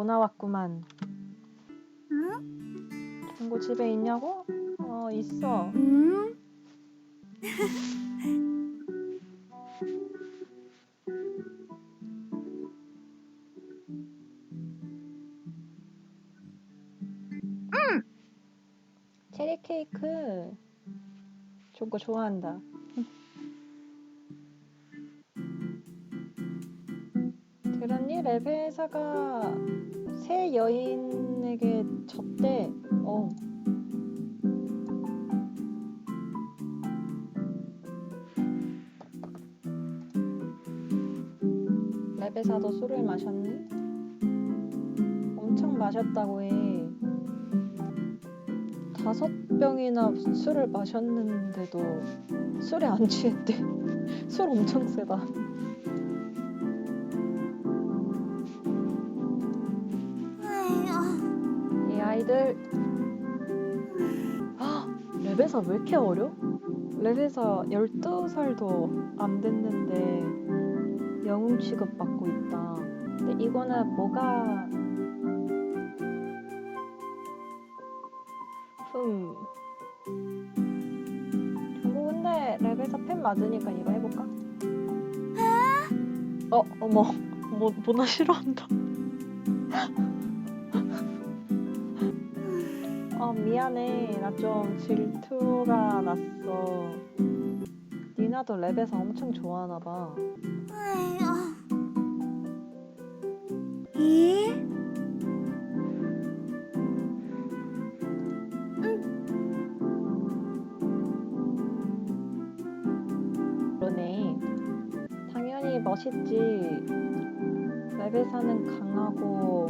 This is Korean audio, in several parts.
뭐 나왔구만. 응? 종구 집에 있냐고? 어, 있어. 응? 체리 케이크. 종구 좋아한다. 들었니? 레베 회사가 새 여인에게 졌대. 어. 레베사도 술을 마셨니? 엄청 마셨다고 해. 다섯 병이나 술을 마셨는데도 술에 안 취했대. 술 엄청 세다. 이 아이들 아, 랩에서 왜 이렇게 어려? 랩에서 12살도 안 됐는데 영웅 취급 받고 있다. 근데 이거는 뭐가 흠 정보 근데 랩에서 팬 맞으니까 이거 해볼까? 어 어머 뭐 뭐나 싫어한다. 아 미안해. 나 좀 질투가 났어. 니나도 랩에서 엄청 좋아하나 봐. 아휴. 咦? 그러네. 당연히 멋있지. 랩에서는 강하고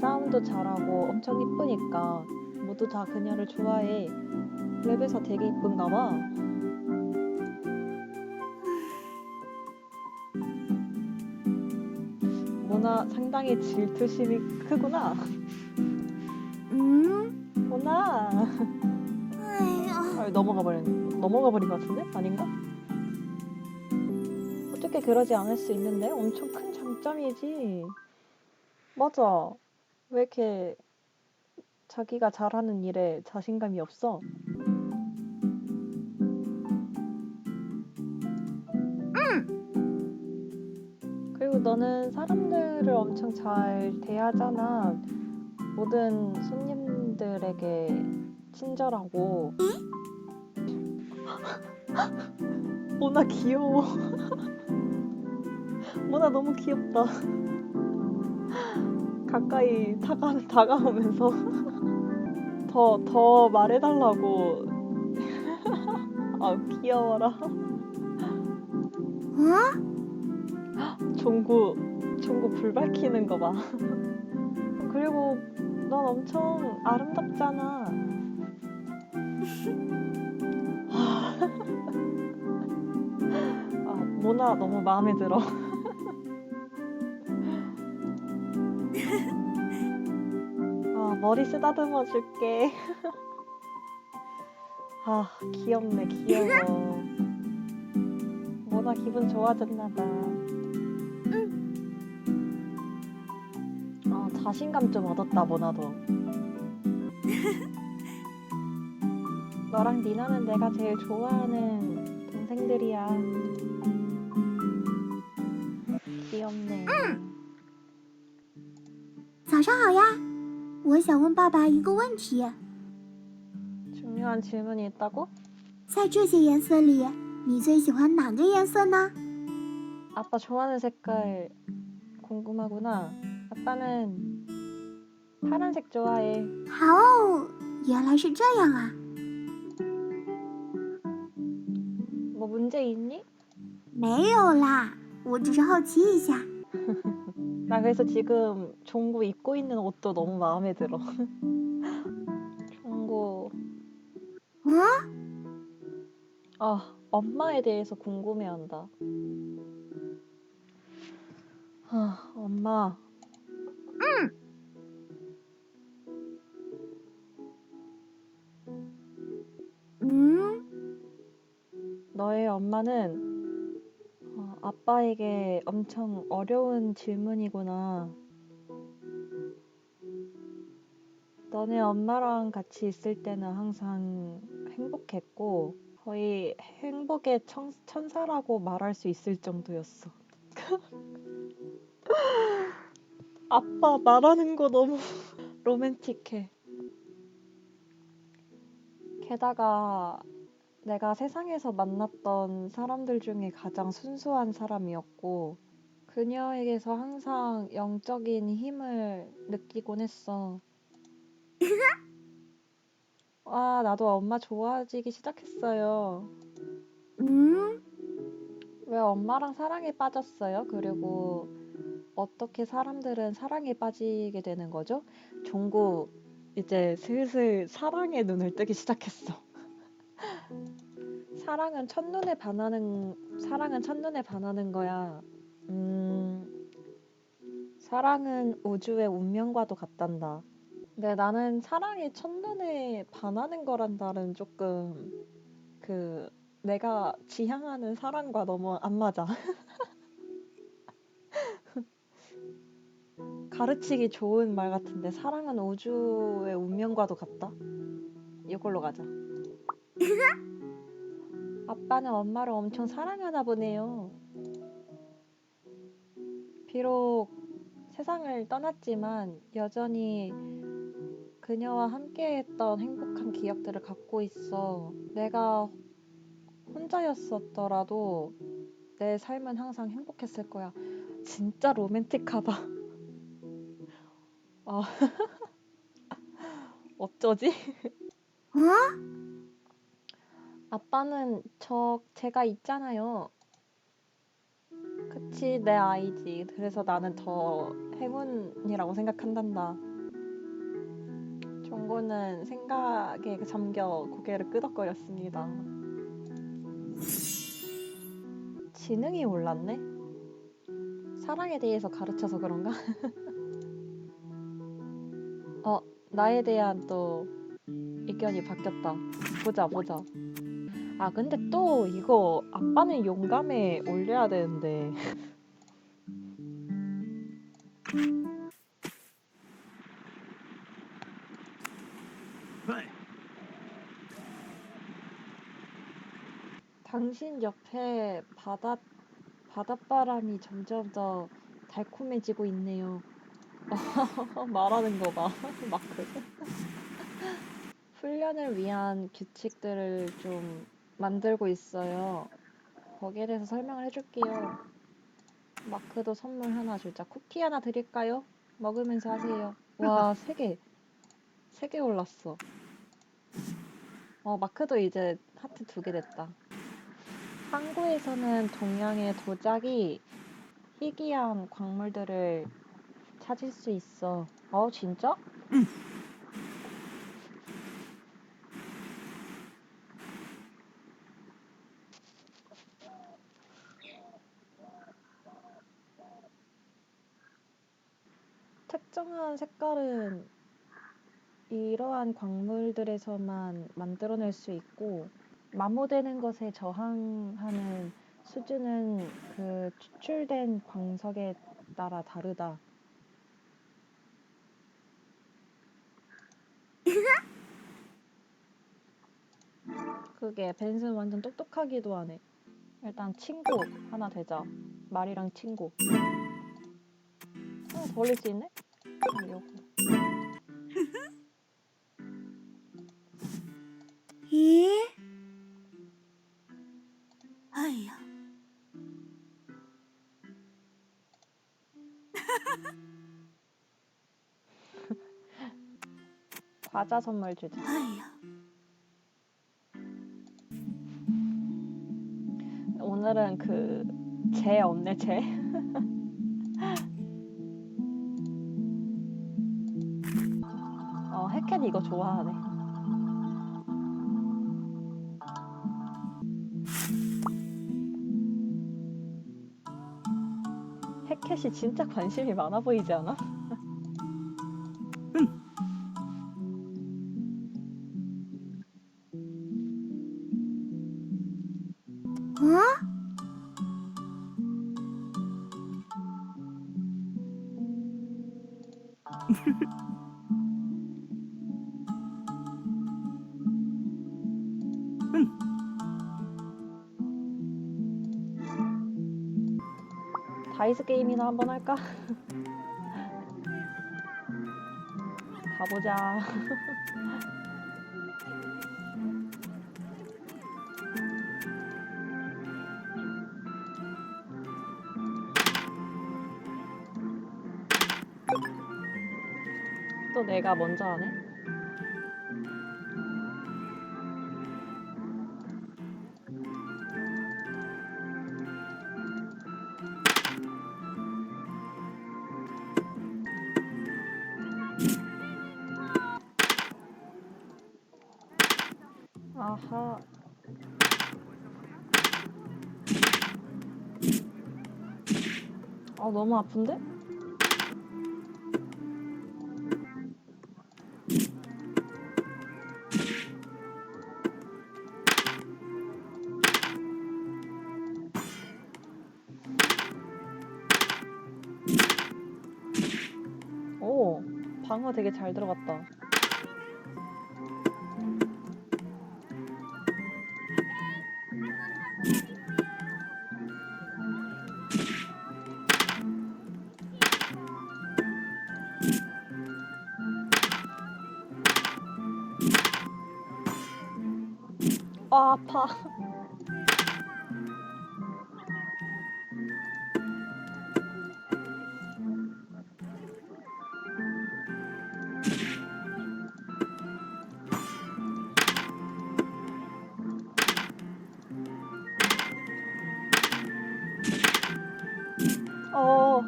싸움도 잘하고 엄청 이쁘니까 모두 다 그녀를 좋아해 랩에서 되게 이쁜가 봐 모나 상당히 질투심이 크구나 응? 모나. 아, 넘어가 버린 넘어가 버린 것 같은데 아닌가? 어떻게 그러지 않을 수 있는데 엄청 큰 장점이지. 맞아. 왜 이렇게 자기가 잘하는 일에 자신감이 없어? 그리고 너는 사람들을 엄청 잘 대하잖아. 모든 손님들에게 친절하고. 모나 귀여워. 모나 너무 귀엽다. 가까이 다가, 다가오면서 더, 더 말해달라고. 아, 귀여워라. 어? 종구, 종구 불 밝히는 거 봐. 그리고 넌 엄청 아름답잖아. 아, 모나 너무 마음에 들어. 머리 쓰다듬어 줄게. 아, 귀엽네, 귀여워. 모나 기분 좋아졌나 봐. 아, 자신감 좀 얻었다, 모나도. 너랑 니나는 내가 제일 좋아하는 동생들이야. 귀엽네. 早上好呀， 我想问爸爸一个问题， 중요한 질문이 있다고? 在这些颜色里，你最喜欢哪个颜色呢？ 아빠 좋아하는 색깔 궁금하구나. 아빠는 파란색 좋아해. 哦，原来是这样啊。 뭐 문제 있니? 没有啦，我只是好奇一下。 나 그래서 지금 종구 입고 있는 옷도 너무 마음에 들어. 종구, 嗯， 아, 엄마에 대해서 궁금해한다. 아, 엄마. 음, 너의 엄마는 어, 아빠에게 엄청 어려운 질문이구나. 너네 엄마랑 같이 있을 때는 항상 행복했고 거의 행복의 천, 천사라고 말할 수 있을 정도였어. 아빠 말하는 거 너무 로맨틱해. 게다가 내가 세상에서 만났던 사람들 중에 가장 순수한 사람이었고 그녀에게서 항상 영적인 힘을 느끼곤 했어. 와, 나도 엄마 좋아지기 시작했어요. 음, 왜 엄마랑 사랑에 빠졌어요? 그리고 어떻게 사람들은 사랑에 빠지게 되는 거죠? 종구 이제 슬슬 사랑의 눈을 뜨기 시작했어. 사랑은 첫눈에 반하는 사랑은 첫눈에 반하는 거야. 음, 사랑은 우주의 운명과도 같단다. 근데 나는 사랑이 첫눈에 반하는 거란다는 조금 그 내가 지향하는 사랑과 너무 안 맞아. 가르치기 좋은 말 같은데 사랑은 우주의 운명과도 같다. 이걸로 가자. 아빠는 엄마를 엄청 사랑하나 보네요. 비록 세상을 떠났지만 여전히 그녀와 함께했던 행복한 기억들을 갖고 있어. 내가 혼자였었더라도 내 삶은 항상 행복했을 거야. 진짜 로맨틱하다. 아, 어쩌지? 어? 아빠는 저 제가 있잖아요. 그치, 내 아이지. 그래서 나는 더 행운이라고 생각한단다. 종고는 생각에 잠겨 고개를 끄덕거렸습니다. 지능이 올랐네? 사랑에 대해서 가르쳐서 그런가? 어, 나에 대한 또 의견이 바뀌었다. 보자, 보자. 아, 근데 또 이거 아빠는 용감에 올려야 되는데. 당신 옆에 바다 바닷바람이 점점 더 달콤해지고 있네요. 말하는 거 봐. 마크. 훈련을 위한 규칙들을 좀 만들고 있어요. 거기에 대해서 설명을 해줄게요. 마크도 선물 하나 주자. 쿠키 하나 드릴까요? 먹으면서 하세요. 와, 세 개. 세 개 올랐어. 어, 마크도 이제 하트 두 개 됐다. 항구에서는 동양의 도자기, 희귀한 광물들을 찾을 수 있어. 어, 진짜? 특정한 색깔은 이러한 광물들에서만 만들어낼 수 있고 마모되는 것에 저항하는 수준은 그 추출된 광석에 따라 다르다. 그게 벤슨 완전 똑똑하기도 하네. 일단 친구 하나 되자. 말이랑 친구. 어, 더 올릴 수 있네? 음, 요거.咦？ 과자 선물 주자. 오늘은 그, 재 없네, 재. 어, 해켓 이거 좋아하네. 해켓이 진짜 관심이 많아 보이지 않아? 다이스 게임이나 한번 할까? 가보자. 또 내가 먼저 하네? 아하. 아, 너무 아픈데? 오, 방어 되게 잘 들어갔다. 아, 아파. 어.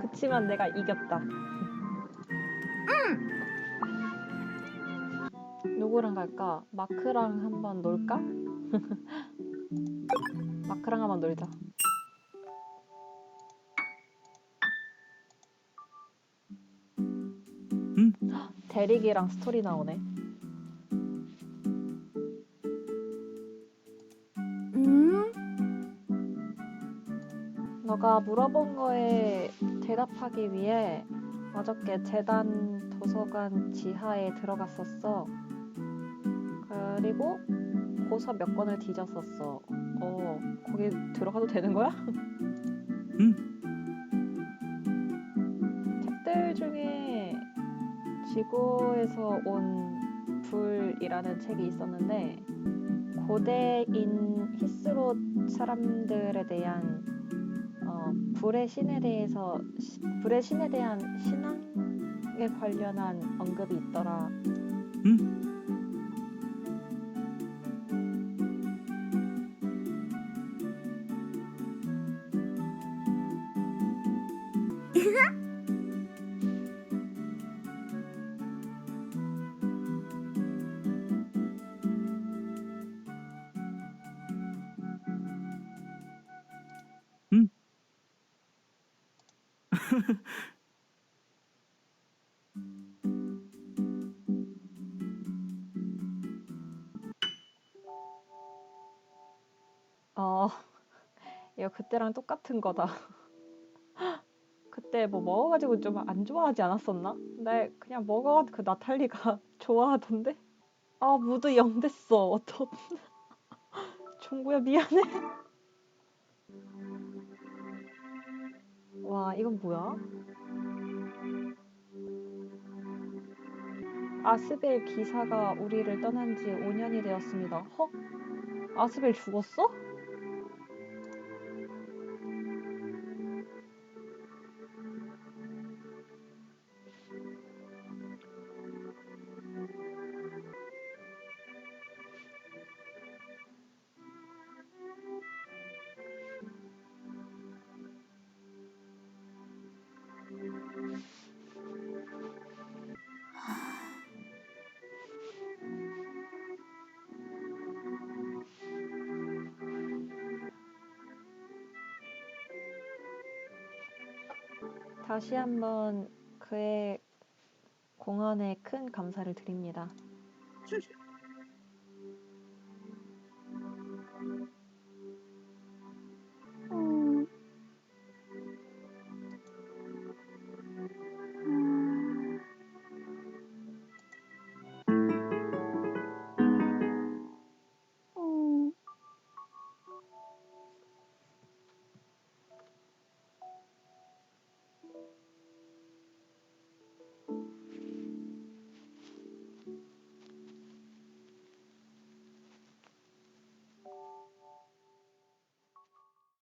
그치만 내가 이겼다. 누구랑 갈까? 마크랑 한번 놀까? 마크랑 한번 놀자. 응? 대릭이랑 스토리 나오네. 음, 너가 물어본 거에 대답하기 위해 어저께 재단 도서관 지하에 들어갔었어. 그리고 고서 몇 권을 뒤졌었어. 어, 거기 들어가도 되는 거야? 응. 책들 중에 지구에서 온 불이라는 책이 있었는데 고대인 히스롯 사람들에 대한 어, 불의 신에 대해서 시- 불의 신에 대한 신앙에 관련한 언급이 있더라. 응? 응? 어, 이거 그때랑 똑같은 거다. 그때 뭐 먹어가지고 좀 안 좋아하지 않았었나? 근데 그냥 먹어 그 나탈리가 좋아하던데? 아 무드 0 됐어. 어떡? 종구야 미안해. 와 이건 뭐야? 아스벨 기사가 우리를 떠난 지 5년이 되었습니다. 헉? 아스벨 죽었어? 다시 한번 그의 공헌에 큰 감사를 드립니다.